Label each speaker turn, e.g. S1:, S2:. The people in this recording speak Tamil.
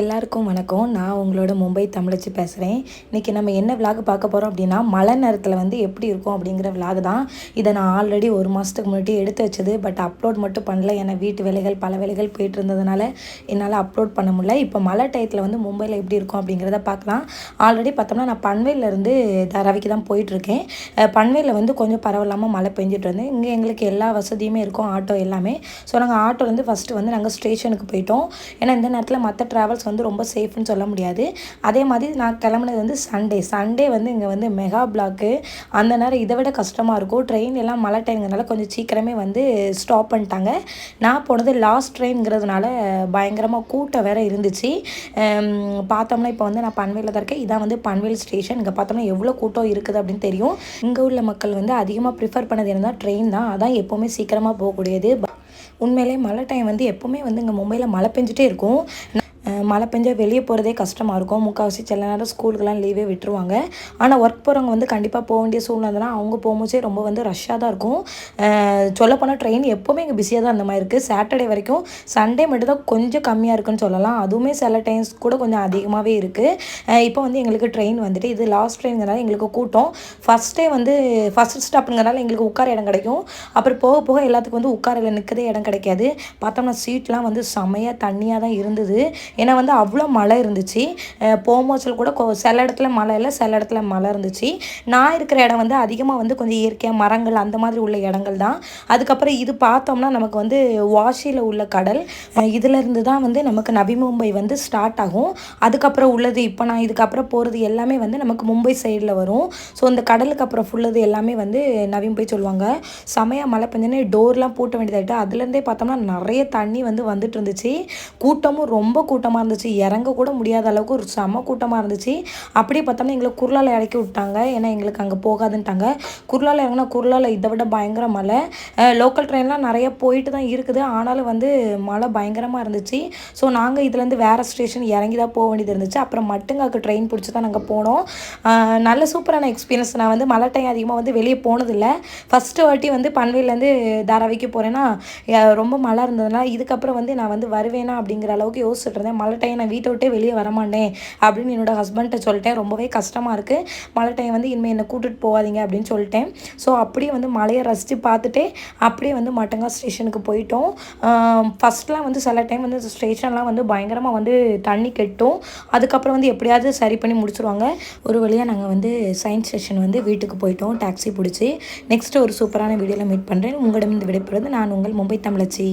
S1: எல்லாருக்கும் வணக்கம். நான் உங்களோட மும்பை தமிழச்சு பேசுகிறேன் இன்றைக்கி நம்ம என்ன விலாக் பார்க்க போகிறோம் அப்படின்னா மழை நேரத்தில் வந்து எப்படி இருக்கும் அப்படிங்கிற விலாக் தான். இதை நான் ஆல்ரெடி ஒரு மாதத்துக்கு முன்னாடி எடுத்து வச்சது. பட் அப்லோட் மட்டும் பண்ணல. ஏன்னா வீட்டு வேலைகள் பல வேலைகள் போயிட்டு இருந்ததுனால என்னால் அப்லோட் பண்ண முடியல. இப்போ மழை டயத்தில் வந்து மும்பையில் எப்படி இருக்கும் அப்படிங்கிறத பார்க்கலாம். ஆல்ரெடி பார்த்தோம்னா நான் பன்வேலேருந்து தரவிக்கு தான் போயிட்டுருக்கேன். பன்வேலில் வந்து கொஞ்சம் பரவாயில்லாமல் மழை பெஞ்சிட்டு இருந்தேன் இங்கே எங்களுக்கு எல்லா வசதியுமே இருக்கும் ஆட்டோ எல்லாமே. ஸோ நாங்கள் ஆட்டோலேருந்து ஃபஸ்ட்டு வந்து நாங்கள் ஸ்டேஷனுக்கு போயிட்டோம். ஏன்னா இந்த நேரத்தில் மற்ற ட்ராவல்ஸ் வந்து ரொம்ப சேஃப்னு சொல்ல முடியாது. அதே மாதிரி நான் கிளம்புனது வந்து சண்டே சண்டே வந்து இங்கே வந்து மெகா பிளாக்கு அந்த நேரம் இதை விட கஷ்டமாக இருக்கும். ட்ரெயின் எல்லாம் மழை டைம்ங்கிறதுனால கொஞ்சம் சீக்கிரமே வந்து ஸ்டாப் பண்ணிட்டாங்க. நான் போனது லாஸ்ட் ட்ரெயின்ங்கிறதுனால பயங்கரமாக கூட்டம் வேறு இருந்துச்சு. பார்த்தோம்னா இப்போ வந்து நான் பன்வேலில் தான் இருக்கேன். இதான் வந்து பன்வேல் ஸ்டேஷன் இங்கே பார்த்தோம்னா எவ்வளோ கூட்டம் இருக்குது அப்படின்னு தெரியும். இங்கே உள்ள மக்கள் வந்து அதிகமாக ப்ரிஃபர் பண்ணது இருந்தால் ட்ரெயின் தான். அதான் எப்போவுமே சீக்கிரமாக போகக்கூடியது. உண்மையிலே மழை டைம் வந்து எப்போவுமே வந்து இங்கே மும்பையில் மழை பெஞ்சிட்டே இருக்கும். மழை பெஞ்சால் வெளியே போகிறதே கஷ்டமாக இருக்கும். முக்கால்வாசி சில நேரம் ஸ்கூலுக்கெல்லாம் லீவே விட்டுருவாங்க. ஆனால் ஒர்க் போகிறவங்க வந்து கண்டிப்பாக போக வேண்டிய சூழ்நிலை அவங்க போகும்போதே ரொம்ப வந்து ரஷ்ஷாக தான் இருக்கும். சொல்லப்போனால் ட்ரெயின் எப்போவுமே இங்கே பிஸியாக தான் அந்த மாதிரி இருக்குது சாட்டர்டே வரைக்கும் சண்டே மட்டும் தான் கொஞ்சம் கம்மியாக இருக்குன்னு சொல்லலாம். அதுவுமே சில டைம்ஸ் கூட கொஞ்சம் அதிகமாகவே இருக்குது இப்போ வந்து எங்களுக்கு ட்ரெயின் வந்துட்டு இது லாஸ்ட் ட்ரெயின்ங்கிறனால எங்களுக்கு கூட்டம். ஃபஸ்ட்டே வந்து ஃபஸ்ட் ஸ்டாப்புங்கிறனால எங்களுக்கு உட்கார இடம் கிடைக்கும். அப்புறம் போக போக எல்லாத்துக்கும் வந்து உட்கார நிற்கதே இடம் கிடைக்காது. பார்த்தோம்னா சீட்லாம் வந்து செமையாக தண்ணியாக தான் இருந்தது. ஏன்னா வந்து அவ்வளோ மழை இருந்துச்சு. அஹ் கூட கொ- சில இடத்துல மழை இல்லை சில இடத்துல மழை இருந்துச்சு. நான் இருக்கிற இடம் வந்து அதிகமாக வந்து கொஞ்சம் இயற்கையாக மரங்கள் அந்த மாதிரி உள்ள இடங்கள் தான். அதுக்கப்புறம் இது பார்த்தோம்னா நமக்கு வந்து வாஷியில் உள்ள கடல் இதுலேருந்து தான் வந்து நமக்கு நபி மும்பை வந்து ஸ்டார்ட் ஆகும். அதுக்கப்புறம் உள்ளது இப்போ நான் இதுக்கப்புறம் போகிறது எல்லாமே வந்து நமக்கு மும்பை சைடில் வரும். ஸோ இந்த கடலுக்கு அப்புறம் ஃபுல்லது எல்லாமே வந்து நவி மும்பை சொல்லுவாங்க. செமையாக மழை பெஞ்சோன்னே டோர்லாம் பூட்ட வேண்டியதாகிட்டு அதுலேருந்தே பார்த்தோம்னா நிறைய தண்ணி வந்து வந்துட்டு இருந்துச்சு. கூட்டமும் ரொம்ப கூட்டம் கூட்டமாக இருந்துச்சு. இறங்க கூட முடியாத அளவுக்கு ஒரு செம கூட்டமாக இருந்துச்சு. அப்படியே பார்த்தோம்னா எங்களை குர்லால இறக்கி விட்டாங்க. ஏன்னா எங்களுக்கு அங்கே போகாதுன்ட்டாங்க. குர்லால இறங்கினா குர்லால இதை விட பயங்கர மழை. லோக்கல் ட்ரெயின்லாம் நிறைய போயிட்டு தான் இருக்குது. ஆனாலும் வந்து மழை பயங்கரமாக இருந்துச்சு. ஸோ நாங்கள் இதுலேருந்து வேறு ஸ்டேஷன் இறங்கி தான் போக வேண்டியது இருந்துச்சு. அப்புறம் மட்டுங்காக்கு ட்ரெயின் பிடிச்சி தான் நாங்கள் போனோம். நல்ல சூப்பரான எக்ஸ்பீரியன்ஸ் நான் வந்து மழை டைம் அதிகமாக வந்து வெளியே போனதில்லை. ஃபஸ்ட்டு வாட்டி வந்து பன்வேலேருந்து தாராவிக்கு போகிறேன்னா ரொம்ப மழை இருந்ததுனால இதுக்கப்புறம் வந்து நான் வந்து வருவேனா அப்படிங்கிற அளவுக்கு யோசிச்சுட்டு இருந்தேன். மழை டைம் நான் வீட்டை விட்டே வெளியே வரமாட்டேன் அப்படின்னு என்னோடய ஹஸ்பண்ட்டை சொல்லிட்டேன். ரொம்பவே கஷ்டமாக இருக்குது மழை டைம் வந்து இனிமேல் என்னை கூட்டிகிட்டு போகாதீங்க அப்படின்னு சொல்லிட்டேன். ஸோ அப்படியே வந்து மழையை ரசித்து பார்த்துட்டே அப்படியே வந்து மட்டங்கா ஸ்டேஷனுக்கு போயிட்டோம். ஃபஸ்ட்லாம் வந்து சில டைம் வந்து ஸ்டேஷன்லாம் வந்து பயங்கரமாக வந்து தண்ணி கெட்டும். அதுக்கப்புறம் வந்து எப்படியாவது சரி பண்ணி முடிச்சுருவாங்க. ஒரு வழியாக நாங்கள் வந்து சயின்ஸ் ஸ்டேஷன் வந்து வீட்டுக்கு போயிட்டோம். டாக்ஸி பிடிச்சி. நெக்ஸ்ட் ஒரு சூப்பரான வீடியோவில் மீட் பண்ணுறேன் உங்களிடம் இந்த விடைபெறுவது நான் உங்கள் மும்பை தமிழச்சி.